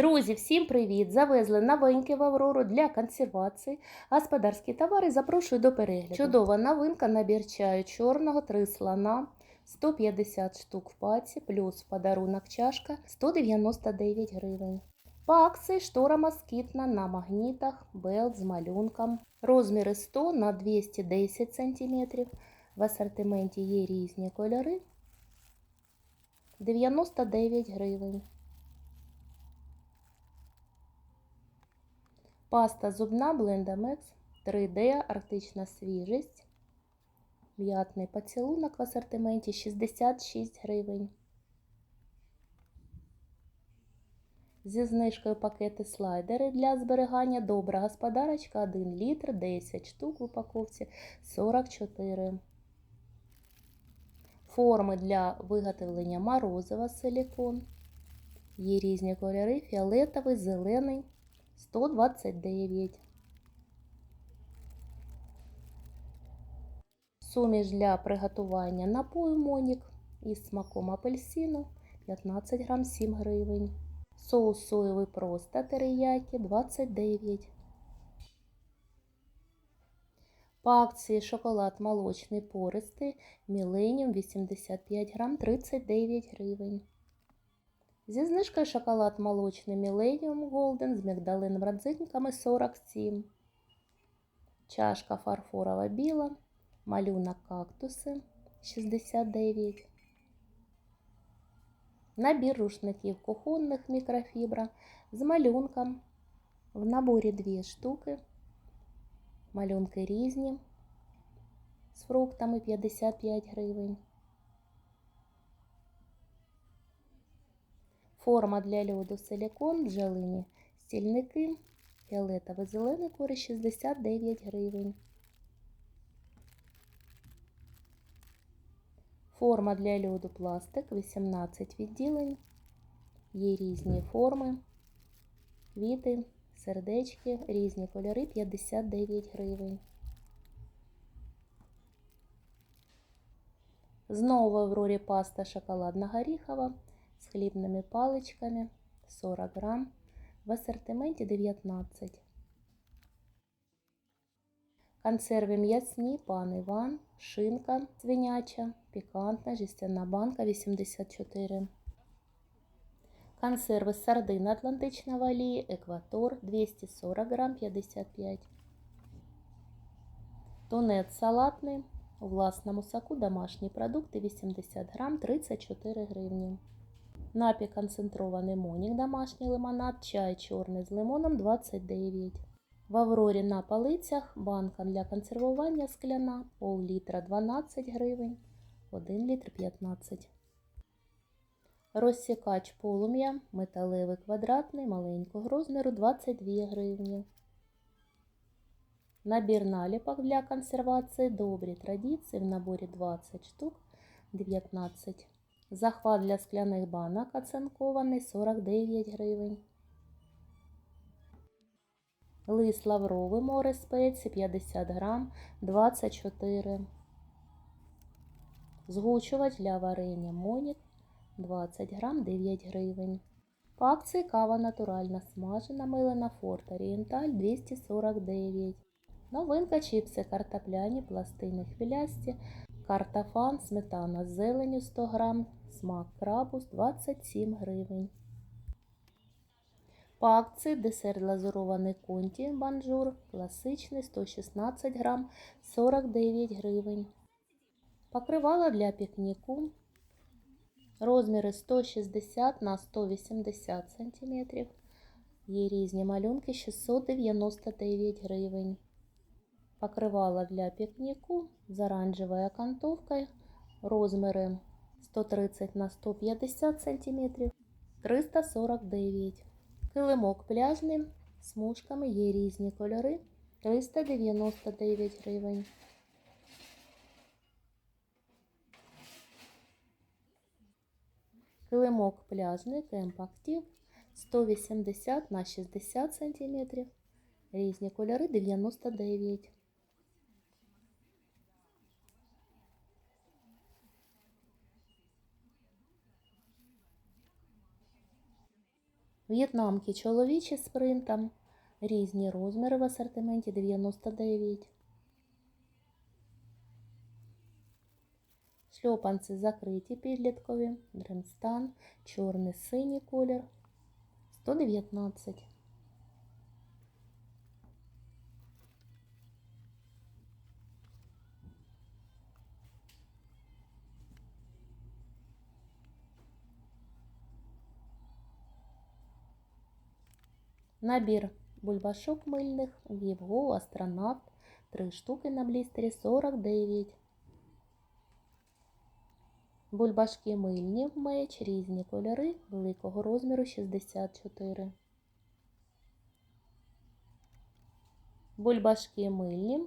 Друзі, всім привіт! Завезли новинки в Аврору для консервації. Господарські товари запрошую до перегляду. Чудова новинка набір чаю чорного, 3 слона, 150 штук в паці, плюс в подарунок чашка 199 гривень. По акції штора москітна на магнітах, белт з малюнком. Розміри 100 на 210 см. В асортименті є різні кольори. 99 гривень. Паста зубна Блендамекс 3D Арктична свіжість. М'ятний поцілунок в асортименті 66 гривень. Зі знижкою пакети слайдери для зберігання добра господарочка 1 літр 10 штук в упаковці 44. Форми для виготовлення морозива силікон. Є різні кольори фіолетовий, зелений. 129. Суміш для приготування напою Монік із смаком апельсину 15 грам 7 гривень. Соус соєвий просто териякі 29. По акції шоколад молочний пористий Міленіум 85 грам 39 гривень. Зі знижкою шоколад молочний Millennium Golden з мигдалиновими родзинками 47. Чашка фарфорова біла. Малюнок кактуси 69. Набір рушників кухонних мікрофібра з малюнком. В наборі дві штуки. Малюнки різні. З фруктами 55 гривень. Форма для льоду силікон, бджолині стільники, фіолетовий зелений кори 69 гривень. Форма для льоду пластик 18 відділень. Є різні форми, квіти, сердечки, різні кольори 59 гривень. Знову в Аврорі паста шоколадна горіхова з хлібними паличками 40 грам, в асортименті 19. Консерви м'ясні, пан Іван, шинка свиняча, пікантна, жестяна банка 84. Консерви сардин Атлантичного олії, екватор 240 грам 55. Тунець салатний. У власному соку домашні продукти 80 грам 34 гривні. Напій концентрований монік, домашній лимонад, чай чорний з лимоном 29. В Аврорі на полицях банка для консервування скляна, пол літра 12 гривень, 1 літр 15. Розсікач полум'я, металевий квадратний маленького розміру 22 гривні. Набір наліпок для консервації добрі традиції в наборі 20 штук 19 Захват для скляних банок оцинкований 49 гривень. Лист лавровий море спеції 50 грам 24. Згучувач для варення Монік 20 грам 9 гривень. По кава натуральна смажена милена Форт Орієнталь 249. Новинка чіпси картопляні, пластини хвилясті, картофан, сметана з зеленю 100 грам, смак крабус 27 гривень. По акції десерт лазурований конті банжур, класичний 116 грам 49 гривень. Покривало для пікніку. Розміри 160 на 180 см. Є різні малюнки 699 гривень. Покривало для пікніку з оранжевою окантовкою. Розміри 130 на 150 см 349 Килимок пляжний смужками є різні кольори 399 гривень. Килимок пляжний Кемп Актив 180 на 60 см. Різні кольори 99. В'єтнамки чоловічі з принтом. Різні розміри в асортименті 99. Шльопанці закриті підліткові. Дремстан. Чорний синій колір. 119. Набір бульбашок мильних, Вівго, астронавт, 3 штуки на блістері 49. Бульбашки мильні меч, різні кольори, великого розміру 64. Бульбашки мильні,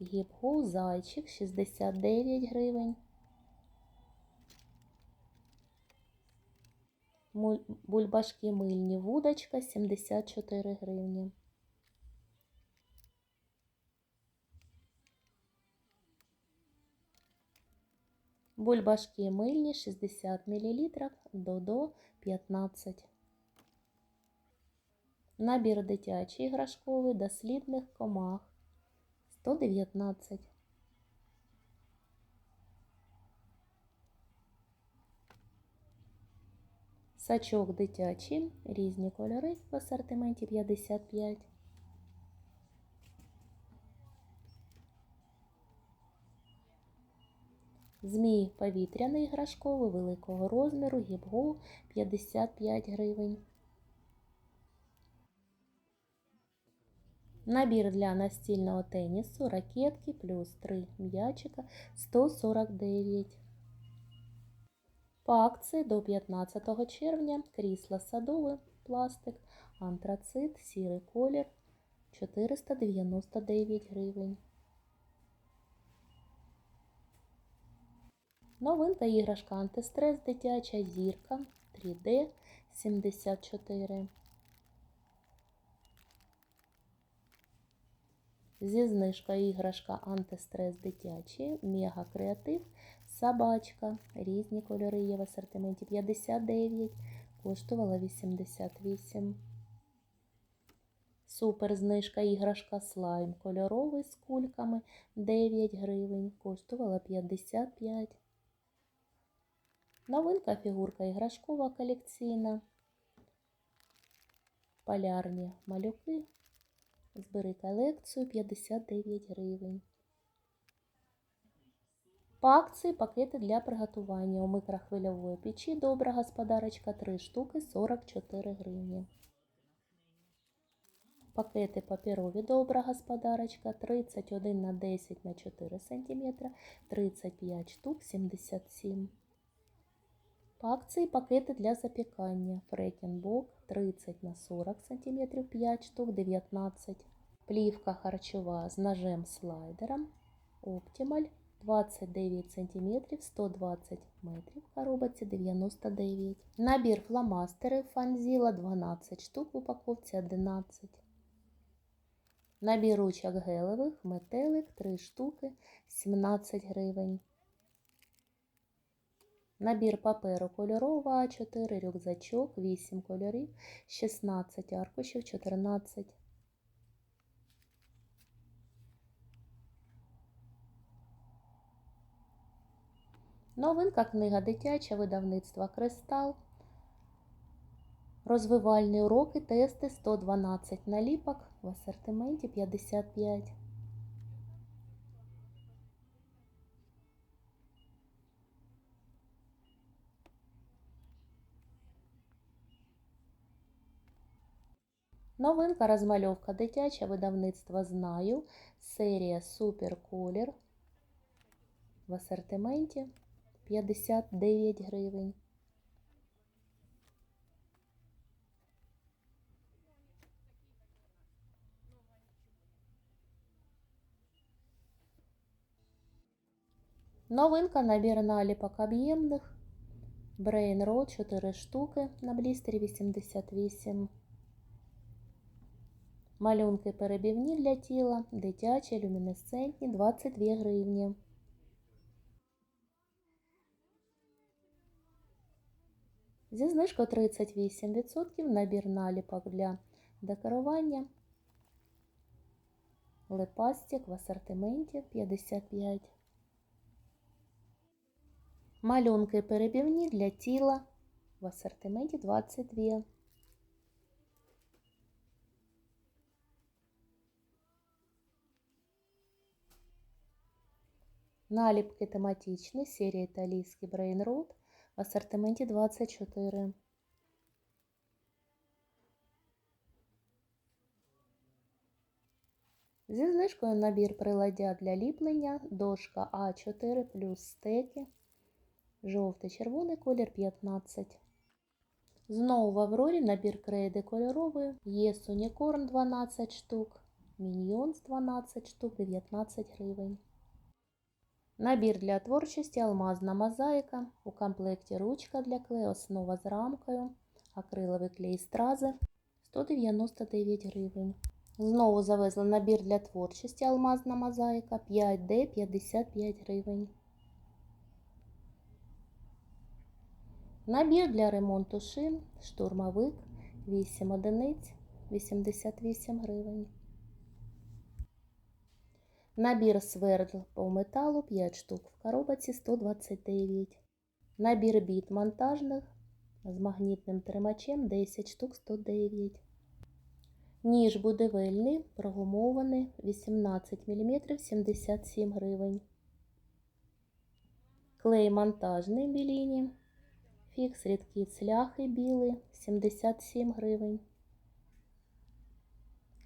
гіпгу, зайчик 69 гривень. Бульбашки мильні вудочка 74 гривні. Бульбашки мильні 60 мл, додо 15. Набір дитячий іграшковий дослідних комах 119. Сачок дитячий, різні кольори в асортименті 55. Змій повітряний іграшковий великого розміру, гібго 55 гривень. Набір для настільного тенісу, ракетки плюс 3 м'ячика 149. По акції до 15 червня крісло садове, пластик, антрацит, сірий колір 499 гривень. Новинка іграшка антистрес дитяча зірка 3D 74. Зі знижкою іграшка антистрес дитячий, мега креатив, собачка. Різні кольори є в асортименті 59, коштувала 88. Супер знижка іграшка слайм кольоровий з кульками 9 гривень, коштувала 55. Новинка фігурка іграшкова колекційна. Полярні малюки. Збери колекцію 59 гривень. По акції пакети для приготування у микрохвильової печі добра господарочка 3 штуки 44 гривні. Пакети паперові добра господарочка 31 на 10 на 4 см 35 штук 77 по пакети для запікання. Фрекенбок 30 на 40 см 5 штук 19 Плівка харчова з ножем слайдером. Оптималь 29 см 120 метрів. Коробці 99 Набір фломастерів Фанзіла 12 штук, в упаковці 11 Набір ручок гелевих, метелик 3 штуки 17 гривень. Набір паперу кольорового А4, рюкзачок, 8 кольорів, 16 аркушів, 14. Новинка книга дитяча видавництва Кристал. Розвивальні уроки, тести 112 наліпок в асортименті 55. Новинка розмальовка дитяча видавництва Знаю. Серія Супер Колір. В асортименті 59 гривень. Новинка набір наліпок об'ємних. Brain Roll 4 штуки на блістері 88. Малюнки перебівні для тіла, дитячі, люмінесцентні 22 гривні. Зі знижкою 38% набір наліпок для декорування. Лепастик в асортименті 55. Малюнки перебівні для тіла в асортименті 22. Наліпки тематичні серії італійський Root в асортименті 24. Зі знижкою набір приладдя для ліплення, дошка А4 плюс стеки, жовтий червоний колір 15. Знову в Аврорі набір крейди кольорової, є Сунікорн 12 штук, Міньйонс 12 штук 19 гривень. Набір для творчості алмазна мозаїка. У комплекті ручка для клею, основа з рамкою, акриловий клей стрази 199 гривень. Знову завезли набір для творчості алмазна мозаїка 5D 55 гривень. Набір для ремонту шин, штурмовик 8 одиниць 88 гривень. Набір свердл по металу 5 штук в коробці 129. Набір біт монтажних з магнітним тримачем 10 штук 109. Ніж будівельний, прогумований 18 мм 77 гривень. Клей монтажний біліні. Фікс рідкі цляхи білий 77 гривень.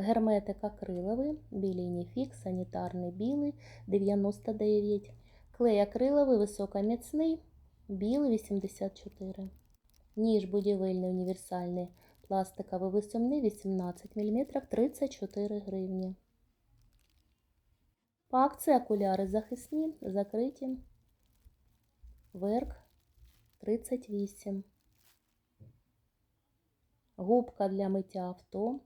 Герметик акриловий, біліні фікс, санітарний білий 99. Клей акриловий високоміцний, білий 84. Ніж будівельний універсальний пластиковий висумний 18 мм 34 гривні. По акції окуляри захисні, закриті. Верх 38. Губка для миття авто.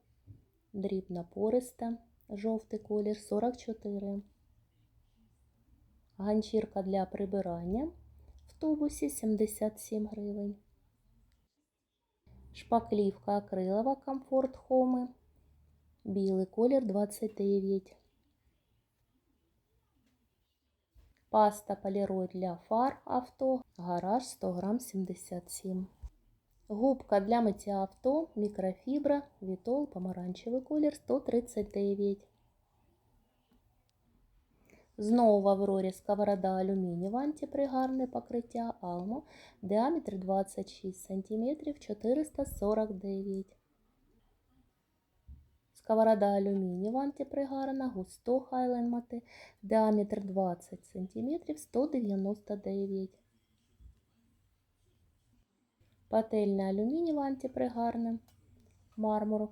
Дрібна пориста, жовтий колір 44. Ганчірка для прибирання в тубусі 77 гривень. Шпаклівка акрилова комфорт хоми. Білий колір 29. Паста полірой для фар авто. Гараж 100 грам 77. Губка для миття авто, мікрофібра, вітол, помаранчевий колір 139. Знову в Аврорі сковорода алюмінієва антипригарне покриття Алмо, діаметр 26 см 449. Сковорода алюмінієва антипригарна, густо хайленмати, діаметр 20 см 199 Пательня алюмінієва антипригарна, мармур.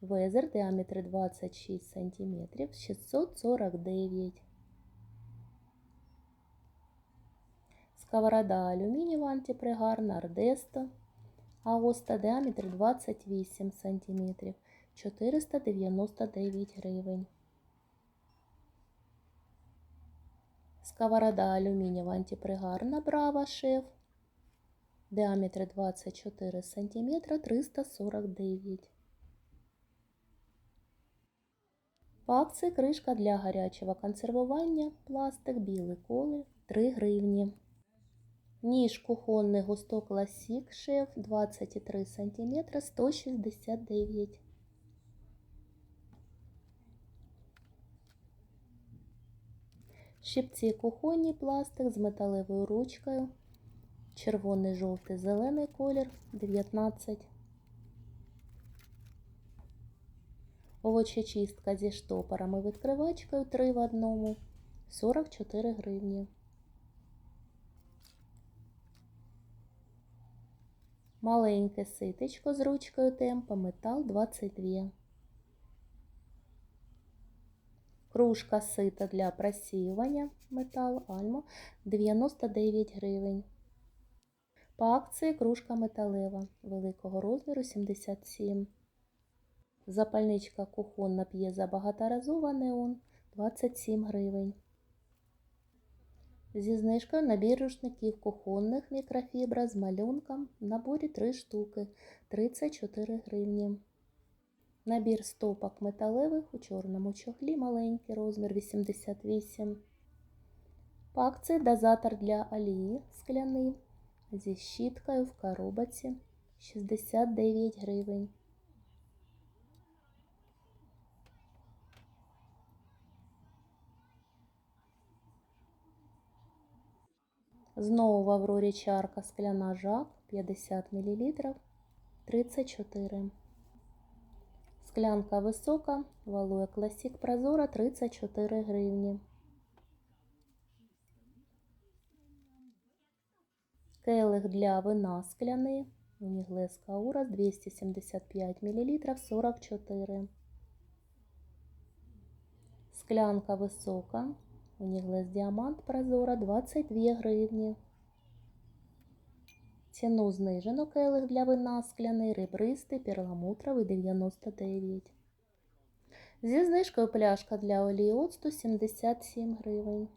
Везер діаметр 26 см 649. Сковорода алюмінієва антипригарна Ардесто. Аоста діаметр 28 см 499 гривень. Сковорода алюмінієва антипригарна Браво Шеф. Діаметр 24 см 349 По акції кришка для гарячого консервування, пластик, білий колір 3 гривні. Ніж кухонний густо класік шеф 23 см 169 Щипці кухонні пластик з металевою ручкою. Червоний, жовтий, зелений колір 19 Овочечистка зі штопорами відкривачкою 3 в одному 44 гривні. Маленьке ситечко з ручкою темпа, метал 22. Кружка сита для просіювання метал Альмо 99 гривень. По акції кружка металева великого розміру 77 Запальничка кухонна п'єза багаторазова неон 27 гривень. Зі знижкою набір рушників кухонних мікрофібра з малюнком в наборі 3 штуки 34 гривні. Набір стопок металевих у чорному чохлі маленький розмір 88. По дозатор для олії скляний зі щіткою в коробці 69 гривень. Знову в Аврорі чарка скляна жак 50 мл 34. Склянка висока, валує класік прозора 34 гривні. Келих для вина скляний. Уніглес Каурас 275 мл 44. Склянка висока. Уніглес Діамант Прозора 22 гривні. Ціну знижено келих для вина скляний ребристий перламутровий 99. Зі знижкою пляшка для олії оцту 77 гривень.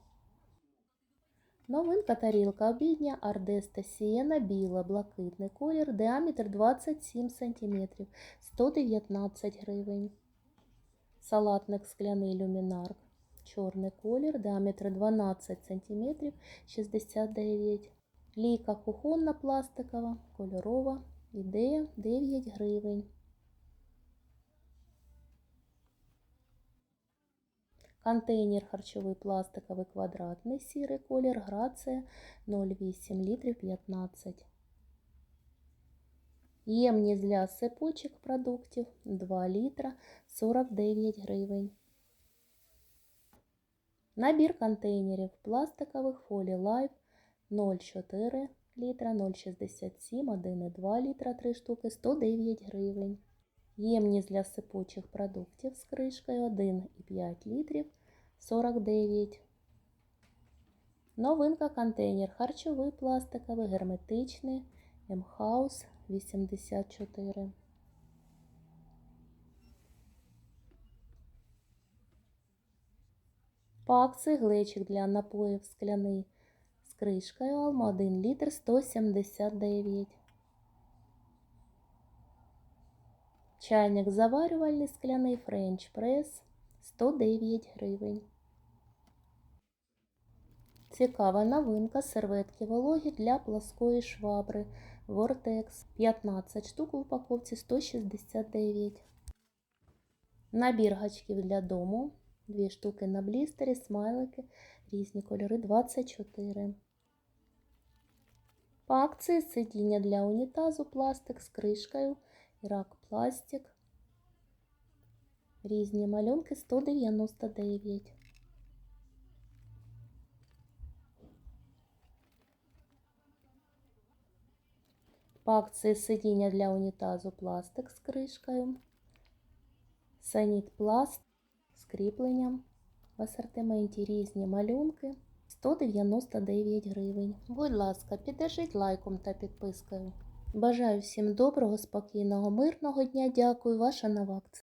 Новинка тарілка. Обідня Ардеста. Сієна біла, блакитний колір, діаметр 27 см, 119 гривень. Салатник скляний люмінарк, чорний колір, діаметр 12 см, 69 Лійка кухонна пластикова, кольорова, ідея 9 гривень. Контейнер харчовий пластиковий квадратний сірий колір, грація 0,8 літрів 15. Ємність для сипочок продуктів 2 літра 49 гривень. Набір контейнерів пластикових фолі Life 0,4 літра, 0,67, 1,2 літра 3 штуки 109 гривень. Ємність для сипучих продуктів з кришкою 1,5 літрів 49. Новинка контейнер харчовий пластиковий, герметичний, М-Хаус 84. По акції глечик для напоїв скляний з кришкою Алма 1 літр 179. Чайник заварювальний скляний френч прес 109 гривень. Цікава новинка серветки вологі для плоскої швабри Vortex 15 штук в упаковці 169. Набір гачків для дому. Дві штуки на блістері, смайлики, різні кольори 24. По акції сидіння для унітазу пластик з кришкою. Ірак пластик. Різні малюнки 199. По акції сидіння для унітазу пластик з кришкою. Саніт пласт з кріпленням. В асортименті різні малюнки 199 гривень. Будь ласка, піддержіть лайком та підпискою. Бажаю всім доброго, спокійного, мирного дня. Дякую, ваша акція.